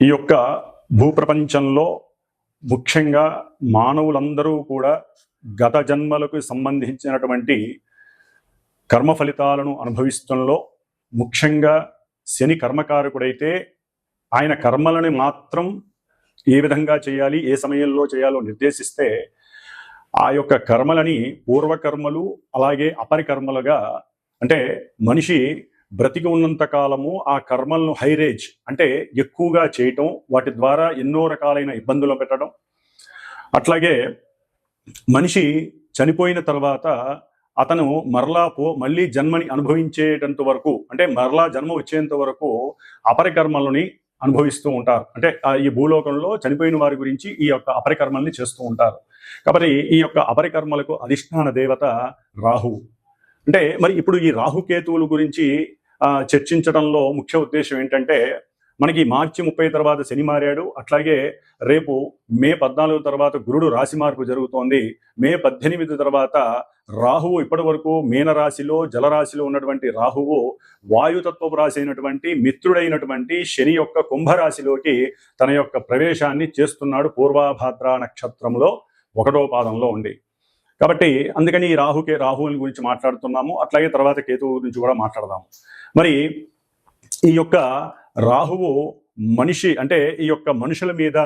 ఈ యొక్క భూప్రపంచంలో ముఖ్యంగా మానవులందరూ కూడా గత జన్మలకు సంబంధించినటువంటి కర్మ ఫలితాలను అనుభవిస్తంలో ముఖ్యంగా శని కర్మకారకుడైతే ఆయన కర్మలని మాత్రం ఏ విధంగా చేయాలి ఏ సమయంలో చేయాలో నిర్దేశిస్తే ఆ యొక్క కర్మలని పూర్వకర్మలు అలాగే అపరికర్మలుగా అంటే మనిషి బ్రతికి ఉన్నంత కాలము ఆ కర్మలను హైరేజ్ అంటే ఎక్కువగా చేయటం వాటి ద్వారా ఎన్నో రకాలైన ఇబ్బందులు పెట్టడం. అట్లాగే మనిషి చనిపోయిన తర్వాత అతను మరలా పో మళ్ళీ జన్మని అనుభవించేటంత వరకు అంటే మరలా జన్మ వచ్చేంత వరకు అపరికర్మలని అనుభవిస్తూ ఉంటారు. అంటే ఆ ఈ భూలోకంలో చనిపోయిన వారి గురించి ఈ యొక్క అపరికర్మల్ని చేస్తూ ఉంటారు. కాబట్టి ఈ యొక్క అపరికర్మలకు అధిష్టాన దేవత రాహు. అంటే మరి ఇప్పుడు ఈ రాహుకేతువుల గురించి చర్చించడంలో ముఖ్య ఉద్దేశం ఏంటంటే మనకి మార్చి ముప్పై తర్వాత శని మారాడు అట్లాగే రేపు మే పద్నాలుగు తర్వాత గురుడు రాశి మార్పు జరుగుతోంది. మే పద్దెనిమిది తర్వాత రాహువు ఇప్పటి వరకు మీనరాశిలో జలరాశిలో ఉన్నటువంటి రాహువు వాయుతత్వపు రాశి అయినటువంటి మిత్రుడైనటువంటి శని యొక్క కుంభరాశిలోకి తన యొక్క ప్రవేశాన్ని చేస్తున్నాడు పూర్వాభాద్ర నక్షత్రంలో ఒకటో పాదంలో ఉండి. కాబట్టి అందుకని ఈ రాహుకే రాహువుని గురించి మాట్లాడుతున్నాము. అట్లాగే తర్వాత కేతువు గురించి కూడా మాట్లాడదాము. మరి ఈ యొక్క రాహువు మనిషి అంటే ఈ యొక్క మనుషుల మీద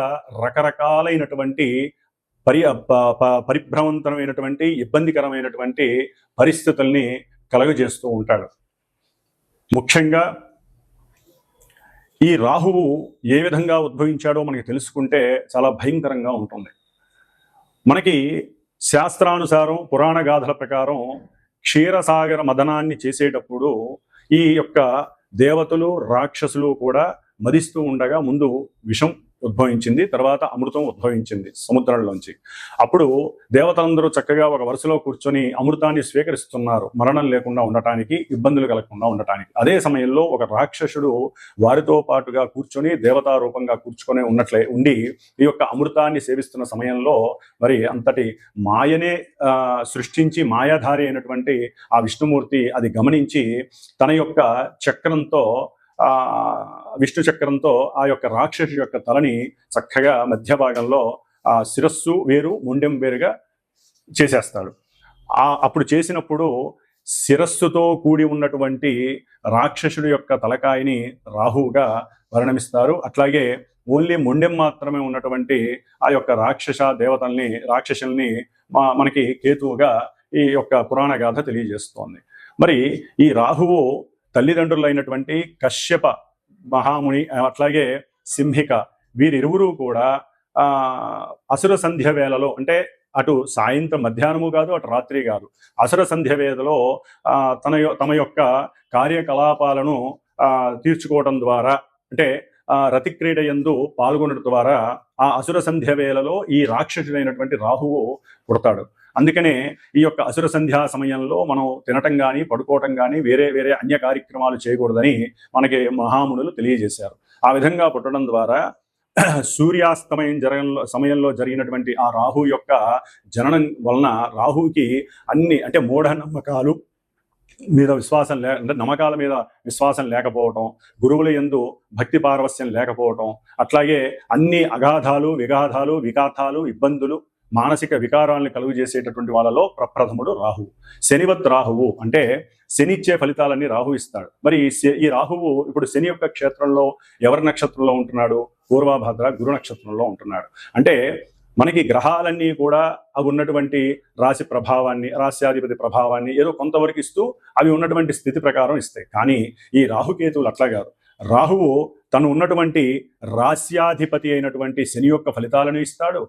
రకరకాలైనటువంటి పరి ప- ప- పరిభ్రమంతరమైనటువంటి ఇబ్బందికరమైనటువంటి పరిస్థితుల్ని కలుగజేస్తూ ఉంటాడు. ముఖ్యంగా ఈ రాహువు ఏ విధంగా ఉద్భవించాడో మనకి తెలుసుకుంటే చాలా భయంకరంగా ఉంటుంది. మనకి శాస్త్రానుసారం పురాణ గాథల ప్రకారం క్షీరసాగర మదనాన్ని చేసేటప్పుడు ఈ యొక్క దేవతలు రాక్షసులు కూడా మదిస్తూ ఉండగా ముందు విషం ఉద్భవించింది తర్వాత అమృతం ఉద్భవించింది సముద్రంలోంచి. అప్పుడు దేవతలందరూ చక్కగా ఒక వరుసలో కూర్చొని అమృతాన్ని స్వీకరిస్తున్నారు. మరణం లేకుండా ఉండటానికి ఇబ్బందులు కలగకుండా ఉండటానికి. అదే సమయంలో ఒక రాక్షసుడు వారితో పాటుగా కూర్చొని దేవతా రూపంగా కూర్చుకొని ఉన్నట్లే ఉండి ఈ యొక్క అమృతాన్ని సేవిస్తున్న సమయంలో మరి అంతటి మాయనే సృష్టించి మాయాధారి అయినటువంటి ఆ విష్ణుమూర్తి అది గమనించి తన యొక్క చక్రంతో ఆ విష్ణు చక్రంతో ఆ యొక్క రాక్షసు యొక్క తలని చక్కగా మధ్య భాగంలో ఆ శిరస్సు వేరు ముండెం వేరుగా చేసేస్తాడు. ఆ అప్పుడు చేసినప్పుడు శిరస్సుతో కూడి ఉన్నటువంటి రాక్షసుడి యొక్క తలకాయని రాహువుగా పరిణమిస్తారు అట్లాగే ఓన్లీ ముండెం మాత్రమే ఉన్నటువంటి ఆ యొక్క రాక్షస దేవతల్ని రాక్షసుల్ని మా మనకి కేతువుగా ఈ యొక్క పురాణ గాథ తెలియజేస్తోంది. మరి ఈ రాహువు తల్లిదండ్రులైనటువంటి కశ్యప మహాముని అట్లాగే సింహిక వీరిరువురు కూడా అసుర సంధ్య వేళలో అంటే అటు సాయంత్రం మధ్యాహ్నము కాదు అటు రాత్రి కాదు అసుర సంధ్య వేళలో తన తమ యొక్క కార్యకలాపాలను తీర్చుకోవడం ద్వారా అంటే రతిక్రీడ యందు పాల్గొనడం ద్వారా ఆ అసుర సంధ్య వేళలో ఈ రాక్షసుడైనటువంటి రాహువు పుడతాడు. అందుకనే ఈ యొక్క అసుర సంధ్యా సమయంలో మనం తినటం కానీ పడుకోవటం కానీ వేరే వేరే అన్య కార్యక్రమాలు చేయకూడదని మనకి మహామునులు తెలియజేశారు. ఆ విధంగా పుట్టడం ద్వారా సూర్యాస్తమయం జరగంలో సమయంలో జరిగినటువంటి ఆ రాహు యొక్క జననం వలన రాహుకి అన్ని అంటే మూఢనమ్మకాలు మీద విశ్వాసం లే అంటే నమ్మకాల మీద విశ్వాసం లేకపోవటం గురువుల యందు భక్తి పారవస్యం లేకపోవటం అట్లాగే అన్ని అగాధాలు విగాధాలు విఘాతాలు ఇబ్బందులు మానసిక వికారాలను కలుగు చేసేటటువంటి వాళ్ళలో ప్రప్రథముడు రాహు శనివత్ రాహువు అంటే శని ఇచ్చే ఫలితాలన్నీ రాహు ఇస్తాడు. మరి ఈ శ- ఈ రాహువు ఇప్పుడు శని యొక్క క్షేత్రంలో ఎవరి నక్షత్రంలో ఉంటున్నాడు? పూర్వభద్ర గురు నక్షత్రంలో ఉంటున్నాడు. అంటే మనకి గ్రహాలన్నీ కూడా అవి ఉన్నటువంటి రాశి ప్రభావాన్ని రాశ్యాధిపతి ప్రభావాన్ని ఏదో కొంతవరకు ఇస్తూ అవి ఉన్నటువంటి స్థితి ప్రకారం ఇస్తాయి. కానీ ఈ రాహుకేతువులు అట్లా కాదు. రాహువు తను ఉన్నటువంటి రాస్యాధిపతి అయినటువంటి శని యొక్క ఫలితాలను ఇస్తాడు.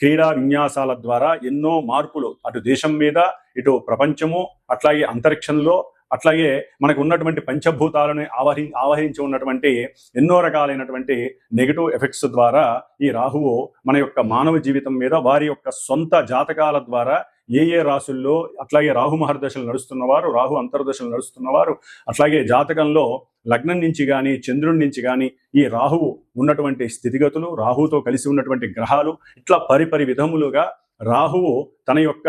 క్రీడా విన్యాసాల ద్వారా ఎన్నో మార్పులు అటు దేశం మీద ఇటు ప్రపంచము అట్లాగే అంతరిక్షంలో అట్లాగే మనకు ఉన్నటువంటి పంచభూతాలను ఆవహి ఆవహించి ఉన్నటువంటి ఎన్నో రకాలైనటువంటి నెగిటివ్ ఎఫెక్ట్స్ ద్వారా ఈ రాహువు మన యొక్క మానవ జీవితం మీద వారి యొక్క సొంత జాతకాల ద్వారా ఏ ఏ రాసుల్లో అట్లాగే రాహు మహర్దశలు నడుస్తున్నవారు రాహు అంతర్దశలు నడుస్తున్నవారు అట్లాగే జాతకంలో లగ్నం నుంచి కానీ చంద్రుడి నుంచి కానీ ఈ రాహువు ఉన్నటువంటి స్థితిగతులు రాహుతో కలిసి ఉన్నటువంటి గ్రహాలు ఇట్లా పరిపరి విధములుగా రాహువు తన యొక్క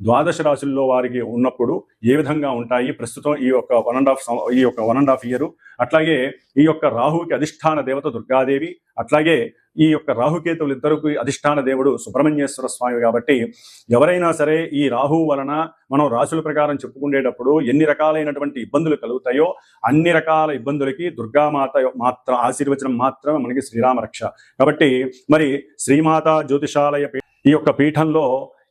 ద్వాదశ రాశుల్లో వారికి ఉన్నప్పుడు ఏ విధంగా ఉంటాయి? ప్రస్తుతం ఈ యొక్క వన్ అండ్ హాఫ్ ఈ యొక్క వన్ అండ్ హాఫ్ ఇయర్ అట్లాగే ఈ యొక్క రాహుకి అధిష్టాన దేవత దుర్గాదేవి అట్లాగే ఈ యొక్క రాహుకేతువులు ఇద్దరికి అధిష్టాన దేవుడు సుబ్రహ్మణ్యేశ్వర స్వామి కాబట్టి ఎవరైనా సరే ఈ రాహు వలన మనం రాశుల ప్రకారం చెప్పుకునేటప్పుడు ఎన్ని రకాలైనటువంటి ఇబ్బందులు కలుగుతాయో అన్ని రకాల ఇబ్బందులకి దుర్గామాత మాత్రం ఆశీర్వచనం మాత్రమే మనకి శ్రీరామ రక్ష కాబట్టి మరి శ్రీమాత జ్యోతిషాలయ ఈ యొక్క పీఠంలో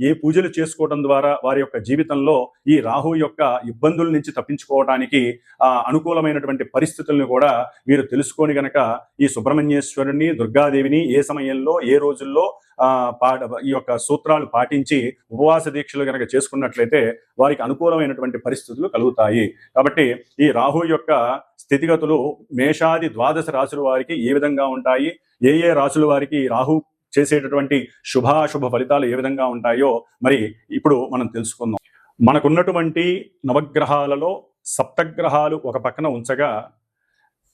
ఏ పూజలు చేసుకోవడం ద్వారా వారి యొక్క జీవితంలో ఈ రాహు యొక్క ఇబ్బందుల నుంచి తప్పించుకోవడానికి ఆ అనుకూలమైనటువంటి పరిస్థితులను కూడా వీరు తెలుసుకొని గనక ఈ సుబ్రహ్మణ్యేశ్వరుని దుర్గాదేవిని ఏ సమయంలో ఏ రోజుల్లో పాడ పాట ఈ యొక్క సూత్రాలు పాటించి ఉపవాస దీక్షలు గనక చేసుకున్నట్లయితే వారికి అనుకూలమైనటువంటి పరిస్థితులు కలుగుతాయి. కాబట్టి ఈ రాహు యొక్క స్థితిగతులు మేషాది ద్వాదశ రాశుల వారికి ఏ విధంగా ఉంటాయి? ఏ ఏ రాశుల వారికి రాహు చేసేటటువంటి శుభాశుభ ఫలితాలు ఏ విధంగా ఉంటాయో మరి ఇప్పుడు మనం తెలుసుకుందాం. మనకున్నటువంటి నవగ్రహాలలో సప్తగ్రహాలు ఒక పక్కన ఉంచగా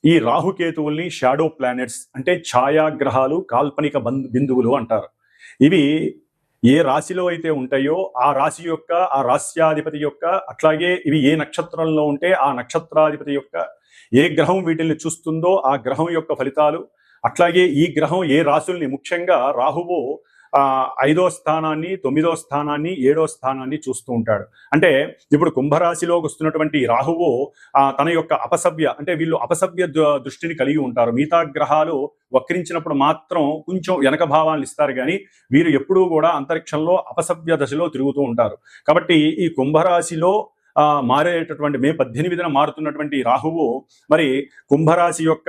ఈ రాహుకేతువుల్ని షాడో ప్లానెట్స్ అంటే ఛాయాగ్రహాలు కాల్పనిక బంధు బిందువులు అంటారు. ఇవి ఏ రాశిలో అయితే ఉంటాయో ఆ రాశి యొక్క ఆ రాశ్యాధిపతి యొక్క అట్లాగే ఇవి ఏ నక్షత్రంలో ఉంటే ఆ నక్షత్రాధిపతి యొక్క ఏ గ్రహం వీటిని చూస్తుందో ఆ గ్రహం యొక్క ఫలితాలు అట్లాగే ఈ గ్రహం ఏ రాశుల్ని ముఖ్యంగా రాహువు ఆ ఐదో స్థానాన్ని తొమ్మిదో స్థానాన్ని ఏడో స్థానాన్ని చూస్తూ ఉంటాడు. అంటే ఇప్పుడు కుంభరాశిలోకి వస్తున్నటువంటి రాహువు తన యొక్క అపసవ్య అంటే వీళ్ళు అపసవ్య ద- దృష్టిని కలిగి ఉంటారు. మిగతా గ్రహాలు వక్రించినప్పుడు మాత్రం కొంచెం వెనక భావాలను ఇస్తారు కానీ వీరు ఎప్పుడూ కూడా అంతరిక్షంలో అపసవ్య దశలో తిరుగుతూ ఉంటారు. కాబట్టి ఈ కుంభరాశిలో ఆ, మారేటటువంటి మే పద్దెనిమిదిన మారుతున్నటువంటి రాహువు మరి కుంభరాశి యొక్క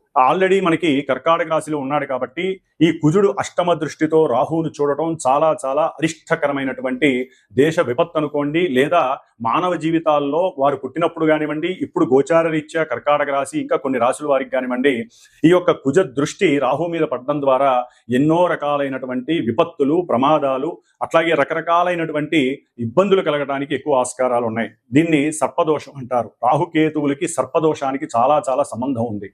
ఆల్రెడీ మనకి కర్కాటక రాశిలో ఉన్నాడు కాబట్టి ఈ కుజుడు అష్టమ దృష్టితో రాహువును చూడటం చాలా చాలా అరిష్టకరమైనటువంటి దేశ విపత్తు అనుకోండి. లేదా మానవ జీవితాల్లో వారు పుట్టినప్పుడు కానివ్వండి ఇప్పుడు గోచార రీత్యా కర్కాటక రాశి ఇంకా కొన్ని రాశుల వారికి కానివ్వండి ఈ యొక్క కుజ దృష్టి రాహు మీద పడడం ద్వారా ఎన్నో రకాలైనటువంటి విపత్తులు ప్రమాదాలు అట్లాగే రకరకాలైనటువంటి ఇబ్బందులు కలగడానికి ఎక్కువ ఆస్కారాలు ఉన్నాయి. దీన్ని సర్పదోషం అంటారు. రాహుకేతువులకి సర్పదోషానికి చాలా చాలా సంబంధం ఉంది.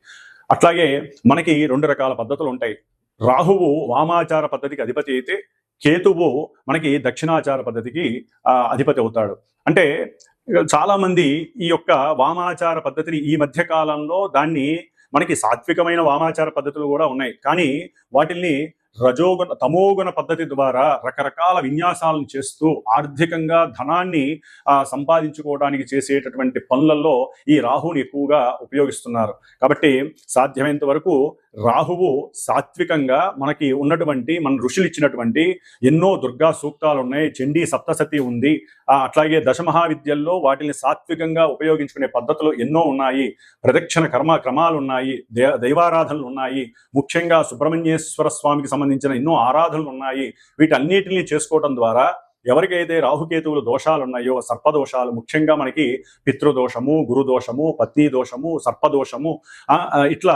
అట్లాగే మనకి రెండు రకాల పద్ధతులు ఉంటాయి. రాహువు వామాచార పద్ధతికి అధిపతి అయితే కేతువు మనకి దక్షిణాచార పద్ధతికి అధిపతి అవుతాడు. అంటే చాలామంది ఈ యొక్క వామాచార పద్ధతిని ఈ మధ్య కాలంలో దాన్ని మనకి సాత్వికమైన వామాచార పద్ధతులు కూడా ఉన్నాయి. కానీ వాటిల్ని రజోగుణ తమోగుణ పద్ధతి ద్వారా రకరకాల విన్యాసాలను చేస్తూ ఆర్థికంగా ధనాన్ని సంపాదించుకోవడానికి చేసేటటువంటి పనులలో ఈ రాహుని ఎక్కువగా ఉపయోగిస్తున్నారు. కాబట్టి సాధ్యమైనంత వరకు రాహువు సాత్వికంగా మనకి ఉన్నటువంటి మన ఋషులు ఇచ్చినటువంటి ఎన్నో దుర్గా సూక్తాలు ఉన్నాయి. చండీ సప్తసతి ఉంది. అట్లాగే దశమహావిద్యల్లో వాటిని సాత్వికంగా ఉపయోగించుకునే పద్ధతులు ఎన్నో ఉన్నాయి. ప్రదక్షిణ కర్మ క్రమాలు ఉన్నాయి. దే దైవారాధనలు ఉన్నాయి. ముఖ్యంగా సుబ్రహ్మణ్యేశ్వర స్వామికి సంబంధించిన ఎన్నో ఆరాధనలు ఉన్నాయి. వీటన్నిటిని చేసుకోవడం ద్వారా ఎవరికైతే రాహుకేతువులు దోషాలు ఉన్నాయో సర్పదోషాలు ముఖ్యంగా మనకి పితృదోషము గురుదోషము పత్ని దోషము సర్పదోషము ఆ, ఇట్లా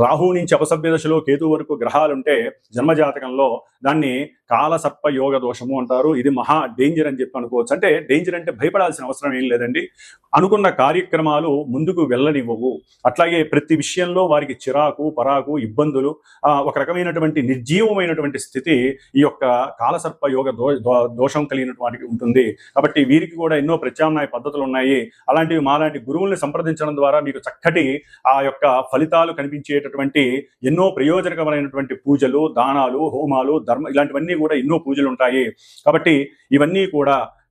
రాహు నుంచి అపసభ్య దశలో కేతు వరకు గ్రహాలు ఉంటే జన్మజాతకంలో దాన్ని కాలసర్ప యోగ దోషము అంటారు. ఇది మహా డేంజర్ అని చెప్పి అనుకోవచ్చు. అంటే డేంజర్ అంటే భయపడాల్సిన అవసరం ఏం లేదండి. అనుకున్న కార్యక్రమాలు ముందుకు వెళ్ళనివ్వవు. అట్లాగే ప్రతి విషయంలో వారికి చిరాకు పరాకు ఇబ్బందులు ఆ, ఒక రకమైనటువంటి నిర్జీవమైనటువంటి స్థితి ఈ యొక్క కాలసర్ప యోగ దోషం దో- దోషం కలిగినటువంటి ఉంటుంది. కాబట్టి వీరికి కూడా ఎన్నో ప్రత్యామ్నాయ పద్ధతులు ఉన్నాయి అలాంటివి మాలాంటి గురువుల్ని సంప్రదించడం ద్వారా మీకు చక్కటి ఆ యొక్క ఫలితాలు కనిపించే కనిపించేటటువంటి ఎన్నో ప్రయోజనకరమైనటువంటి పూజలు దానాలు హోమాలు ధర్మ ఇలాంటివన్నీ కూడా ఎన్నో పూజలు ఉంటాయి కాబట్టి ఇవన్నీ కూడా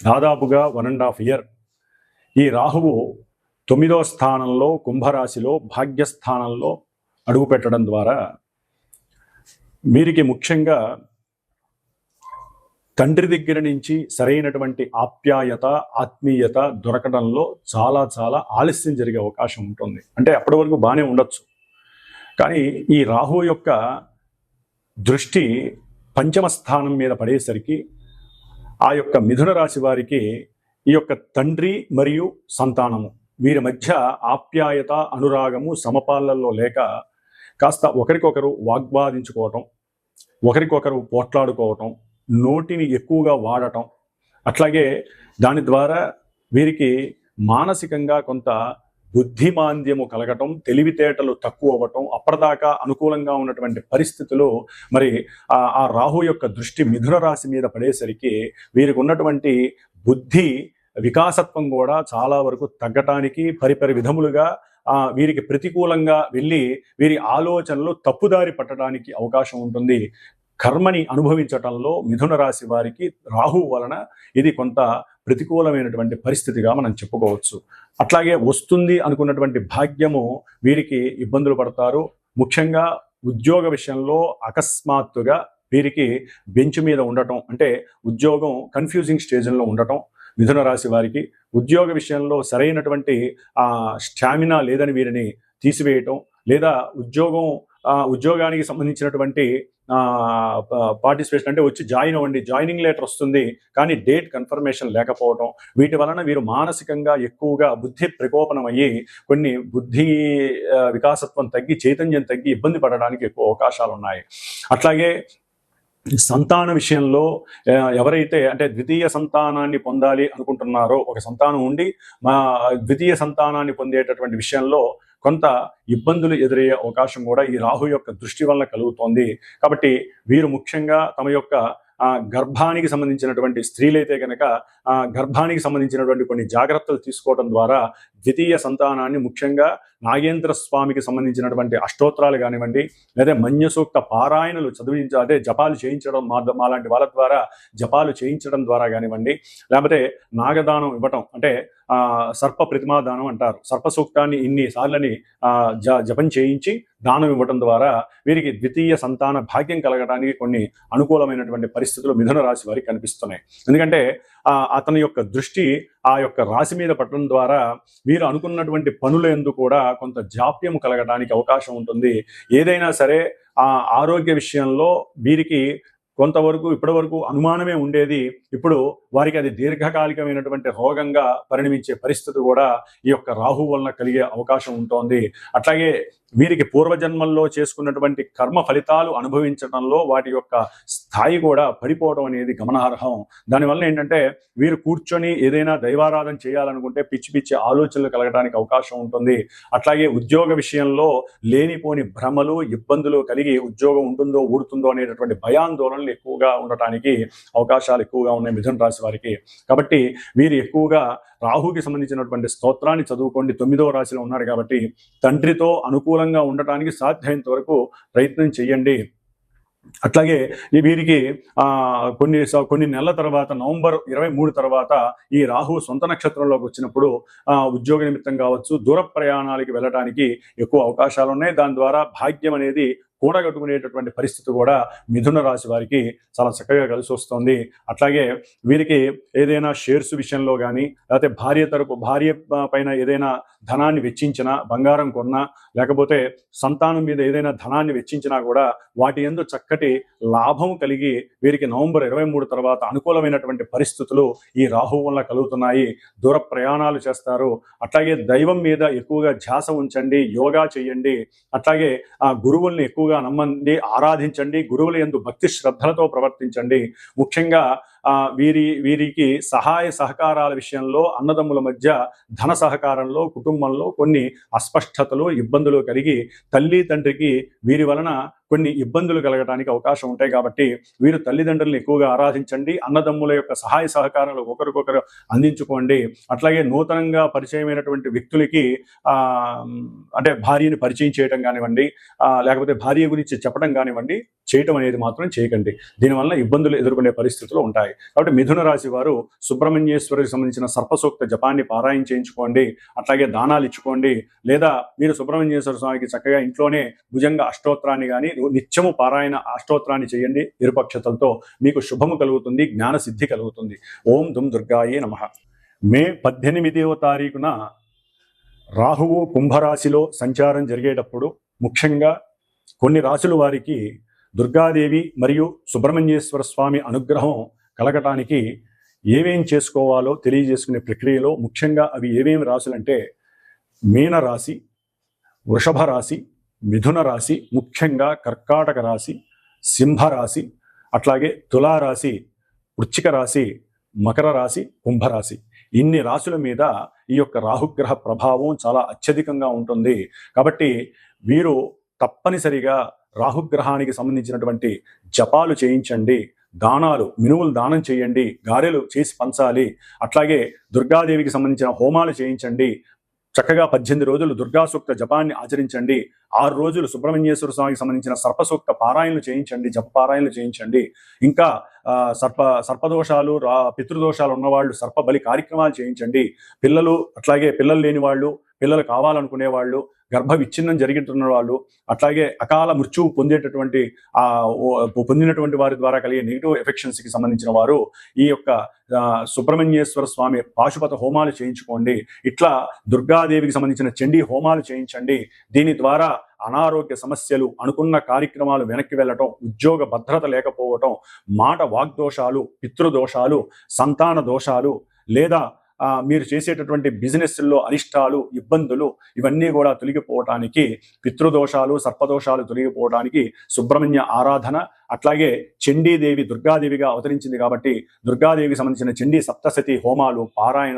దాదాపుగా వన్ అండ్ హాఫ్ ఇయర్ ఈ రాహువు తొమ్మిదో స్థానంలో కుంభరాశిలో భాగ్యస్థానంలో అడుగుపెట్టడం ద్వారా వీరికి ముఖ్యంగా తండ్రి దగ్గర నుంచి సరైనటువంటి ఆప్యాయత ఆత్మీయత దొరకడంలో చాలా చాలా ఆలస్యం జరిగే అవకాశం ఉంటుంది. అంటే అప్పటి వరకు బాగానే ఉండొచ్చు. కానీ ఈ రాహు యొక్క దృష్టి పంచమ స్థానం మీద పడేసరికి ఆ యొక్క మిథున రాశి వారికి ఈ యొక్క తండ్రి మరియు సంతానము. వీరి మధ్య ఆప్యాయత అనురాగము సమపాలల్లో లేక కాస్త ఒకరికొకరు వాగ్వాదించుకోవటం ఒకరికొకరు పోట్లాడుకోవటం నోటిని ఎక్కువగా వాడటం అట్లాగే దాని ద్వారా వీరికి మానసికంగా కొంత బుద్ధిమాంద్యము కలగటం తెలివితేటలు తక్కువ అవ్వటం అప్పటిదాకా అనుకూలంగా ఉన్నటువంటి పరిస్థితులు మరి ఆ రాహు యొక్క దృష్టి మిథున రాశి మీద పడేసరికి వీరికి ఉన్నటువంటి బుద్ధి వికాసత్వం కూడా చాలా వరకు తగ్గటానికి పరిపరి విధములుగా వీరికి ప్రతికూలంగా వెళ్ళి వీరి ఆలోచనలు తప్పుదారి పట్టడానికి అవకాశం ఉంటుంది. కర్మని అనుభవించటంలో మిథున రాశి వారికి రాహు వలన ఇది కొంత ప్రతికూలమైనటువంటి పరిస్థితిగా మనం చెప్పుకోవచ్చు. అట్లాగే వస్తుంది అనుకున్నటువంటి భాగ్యము వీరికి ఇబ్బందులు పడతారు. ముఖ్యంగా ఉద్యోగ విషయంలో అకస్మాత్తుగా వీరికి బెంచ్ మీద ఉండటం అంటే ఉద్యోగం కన్ఫ్యూజింగ్ స్టేజ్లో ఉండటం మిథున రాశి వారికి ఉద్యోగ విషయంలో సరైనటువంటి స్టామినా లేదని వీరిని తీసివేయటం లేదా ఉద్యోగం ఉద్యోగానికి సంబంధించినటువంటి పార్టిసిపేషన్ అంటే వచ్చి జాయిన్ అవ్వండి. జాయినింగ్ లెటర్ వస్తుంది. కానీ డేట్ కన్ఫర్మేషన్ లేకపోవడం వీటి వలన వీరు మానసికంగా ఎక్కువగా బుద్ధి ప్రకోపనం అయ్యి కొన్ని బుద్ధి వికాసత్వం తగ్గి చైతన్యం తగ్గి ఇబ్బంది పడడానికి ఎక్కువ అవకాశాలు ఉన్నాయి అట్లాగే సంతాన విషయంలో ఎవరైతే అంటే ద్వితీయ సంతానాన్ని పొందాలి అనుకుంటున్నారో ఒక సంతానం ఉండి మా ద్వితీయ సంతానాన్ని పొందేటటువంటి విషయంలో కొంత ఇబ్బందులు ఎదురయ్యే అవకాశం కూడా ఈ రాహు యొక్క దృష్టి వలన కలుగుతోంది. కాబట్టి వీరు ముఖ్యంగా తమ యొక్క ఆ, గర్భానికి సంబంధించినటువంటి స్త్రీలైతే కనుక ఆ గర్భానికి సంబంధించినటువంటి కొన్ని జాగ్రత్తలు తీసుకోవడం ద్వారా ద్వితీయ సంతానాన్ని ముఖ్యంగా నాగేంద్ర స్వామికి సంబంధించినటువంటి అష్టోత్తరాలు కానివ్వండి లేదా మన్యసూక్త పారాయణలు చదివించ అదే జపాలు చేయించడం మా మాలాంటి వాళ్ళ ద్వారా జపాలు చేయించడం ద్వారా కానివ్వండి లేకపోతే నాగదానం ఇవ్వటం అంటే సర్ప ప్రతిమాదానం అంటారు. సర్ప సూక్తాన్ని ఇన్ని సార్లని జ జపం చేయించి దానం ఇవ్వటం ద్వారా వీరికి ద్వితీయ సంతాన భాగ్యం కలగడానికి కొన్ని అనుకూలమైనటువంటి పరిస్థితులు మిథున రాశి వారికి కనిపిస్తున్నాయి. ఎందుకంటే అతని యొక్క దృష్టి ఆ యొక్క రాశి మీద పట్టడం ద్వారా మీరు అనుకున్నటువంటి పనుల ఎందు కూడా కొంత జాప్యం కలగడానికి అవకాశం ఉంటుంది. ఏదైనా సరే ఆ ఆరోగ్య విషయంలో వీరికి కొంతవరకు ఇప్పటి వరకు అనుమానమే ఉండేది. ఇప్పుడు వారికి అది దీర్ఘకాలికమైనటువంటి రోగంగా పరిణమించే పరిస్థితి కూడా ఈ యొక్క రాహు వలన కలిగే అవకాశం ఉంటుంది. అట్లాగే వీరికి పూర్వజన్మల్లో చేసుకున్నటువంటి కర్మ ఫలితాలు అనుభవించడంలో వాటి యొక్క స్థాయి కూడా పడిపోవడం అనేది గమనార్హం. దానివల్ల ఏంటంటే వీరు కూర్చొని ఏదైనా దైవారాధన చేయాలనుకుంటే పిచ్చి పిచ్చి ఆలోచనలు కలగడానికి అవకాశం ఉంటుంది. అట్లాగే ఉద్యోగ విషయంలో లేనిపోని భ్రమలు ఇబ్బందులు కలిగి ఉద్యోగం ఉంటుందో ఊడుతుందో అనేటటువంటి భయాందోళనలు ఎక్కువగా ఉండటానికి అవకాశాలు ఎక్కువగా ఉన్నాయి మిథున రాశి వారికి. కాబట్టి వీరు ఎక్కువగా రాహుకి సంబంధించినటువంటి స్తోత్రాన్ని చదువుకోండి. తొమ్మిదవ రాశిలో ఉన్నారు కాబట్టి తండ్రితో అనుకూలంగా ఉండటానికి సాధ్యమైనంత వరకు ప్రయత్నం చేయండి. అట్లాగే ఈ వీరికి ఆ కొన్ని స- కొన్ని నెలల తర్వాత నవంబర్ ఇరవై మూడు తర్వాత ఈ రాహు సొంత నక్షత్రంలోకి వచ్చినప్పుడు ఆ ఉద్యోగ నిమిత్తం కావచ్చు దూర ప్రయాణాలకి వెళ్ళడానికి ఎక్కువ అవకాశాలు ఉన్నాయి దాని ద్వారా భాగ్యం అనేది కూడగట్టుకునేటటువంటి పరిస్థితి కూడా మిథున రాశి వారికి చాలా చక్కగా కలిసి వస్తుంది. అట్లాగే వీరికి ఏదైనా షేర్స్ విషయంలో కానీ లేకపోతే భార్య తరపు భార్య పైన ఏదైనా ధనాన్ని వెచ్చించినా బంగారం కొన్నా లేకపోతే సంతానం మీద ఏదైనా ధనాన్ని వెచ్చించినా కూడా వాటి ఎందు చక్కటి లాభం కలిగి వీరికి నవంబర్ ఇరవై మూడు తర్వాత అనుకూలమైనటువంటి పరిస్థితులు ఈ రాహువు వల్ల కలుగుతున్నాయి. దూర ప్రయాణాలు చేస్తారు. అట్లాగే దైవం మీద ఎక్కువగా ధ్యాస ఉంచండి యోగా చేయండి. అట్లాగే ఆ గురువుల్ని ఎక్కువగా నమ్మండి ఆరాధించండి గురువుల యందు భక్తి శ్రద్ధలతో ప్రవర్తించండి. ముఖ్యంగా వీరి వీరికి సహాయ సహకారాల విషయంలో అన్నదమ్ముల మధ్య ధన సహకారంలో కుటుంబంలో కొన్ని అస్పష్టతలు ఇబ్బందులు కలిగి తల్లి తండ్రికి వీరి వలన కొన్ని ఇబ్బందులు కలగడానికి అవకాశం ఉంటాయి కాబట్టి వీరు తల్లిదండ్రులను ఎక్కువగా ఆరాధించండి. అన్నదమ్ముల యొక్క సహాయ సహకారాలు ఒకరికొకరు అందించుకోండి. అట్లాగే నూతనంగా పరిచయమైనటువంటి వ్యక్తులకి అంటే భార్యని పరిచయం చేయటం కానివ్వండి లేకపోతే భార్య గురించి చెప్పడం కానివ్వండి చేయటం అనేది మాత్రం చేయకండి. దీనివల్ల ఇబ్బందులు ఎదుర్కొనే పరిస్థితులు ఉంటాయి. కాబట్టి మిథున రాశి వారు సుబ్రహ్మణ్యేశ్వరికి సంబంధించిన సర్పసూక్త జపాన్ని పారాయణ చేయించుకోండి. అట్లాగే దానాలు ఇచ్చుకోండి. లేదా మీరు సుబ్రహ్మణ్యేశ్వర స్వామికి చక్కగా ఇంట్లోనే భుజంగ అష్టోత్తరాన్ని కానీ నిత్యము పారాయణ అష్టోత్తరాన్ని చేయండి. నిరుపక్షతలతో మీకు శుభము కలుగుతుంది జ్ఞాన సిద్ధి కలుగుతుంది. ఓం దుమ్ దుర్గాయే నమ. మే పద్దెనిమిదవ తారీఖున రాహువు కుంభరాశిలో సంచారం జరిగేటప్పుడు ముఖ్యంగా కొన్ని రాశుల వారికి దుర్గాదేవి మరియు సుబ్రహ్మణ్యేశ్వర స్వామి అనుగ్రహం కలగటానికి ఏమేం చేసుకోవాలో తెలియజేసుకునే ప్రక్రియలో ముఖ్యంగా అవి ఏమేమి రాసులంటే మీన రాశి వృషభ రాశి మిథున రాశి ముఖ్యంగా కర్కాటక రాశి సింహ రాశి అట్లాగే తులారాశి వృచ్చిక రాశి మకర రాశి కుంభరాశి ఇన్ని రాశుల మీద ఈ యొక్క రాహుగ్రహ ప్రభావం చాలా అత్యధికంగా ఉంటుంది. కాబట్టి వీరు తప్పనిసరిగా రాహుగ్రహానికి సంబంధించినటువంటి జపాలు చేయించండి. దానాలు మినువులు దానం చేయండి గారెలు చేసి పంచాలి. అట్లాగే దుర్గాదేవికి సంబంధించిన హోమాలు చేయించండి. చక్కగా పద్దెనిమిది రోజులు దుర్గా సూక్త జపాన్ని ఆచరించండి. ఆరు రోజులు సుబ్రహ్మణ్యేశ్వర స్వామికి సంబంధించిన సర్పసూక్త పారాయణలు చేయించండి జప పారాయణలు చేయించండి. ఇంకా సర్ప సర్పదోషాలు రా పితృదోషాలు ఉన్నవాళ్ళు సర్ప బలి కార్యక్రమాలు చేయించండి. పిల్లలు అట్లాగే పిల్లలు లేని వాళ్ళు పిల్లలు కావాలనుకునే వాళ్ళు గర్భ విచ్ఛిన్నం జరుగుతున్న వాళ్ళు అట్లాగే అకాల మృత్యువు పొందేటటువంటి ఆ పొందినటువంటి వారి ద్వారా కలిగే నెగిటివ్ ఎఫెక్షన్స్కి సంబంధించిన వారు ఈ యొక్క సుబ్రహ్మణ్యేశ్వర స్వామి పాశుపత హోమాలు చేయించుకోండి. ఇట్లా దుర్గాదేవికి సంబంధించిన చండీ హోమాలు చేయించండి. దీని ద్వారా అనారోగ్య సమస్యలు అనుకున్న కార్యక్రమాలు వెనక్కి వెళ్ళటం ఉద్యోగ భద్రత లేకపోవటం మాట వాగ్దోషాలు పితృదోషాలు సంతాన దోషాలు లేదా మీరు చేసేటటువంటి బిజినెస్లో అరిష్టాలు ఇబ్బందులు ఇవన్నీ కూడా తొలగిపోవటానికి పితృదోషాలు సర్పదోషాలు తొలగిపోవడానికి సుబ్రహ్మణ్య ఆరాధన అట్లాగే చండీదేవి దుర్గాదేవిగా అవతరించింది కాబట్టి దుర్గాదేవికి సంబంధించిన చండీ సప్తశతి హోమాలు పారాయణ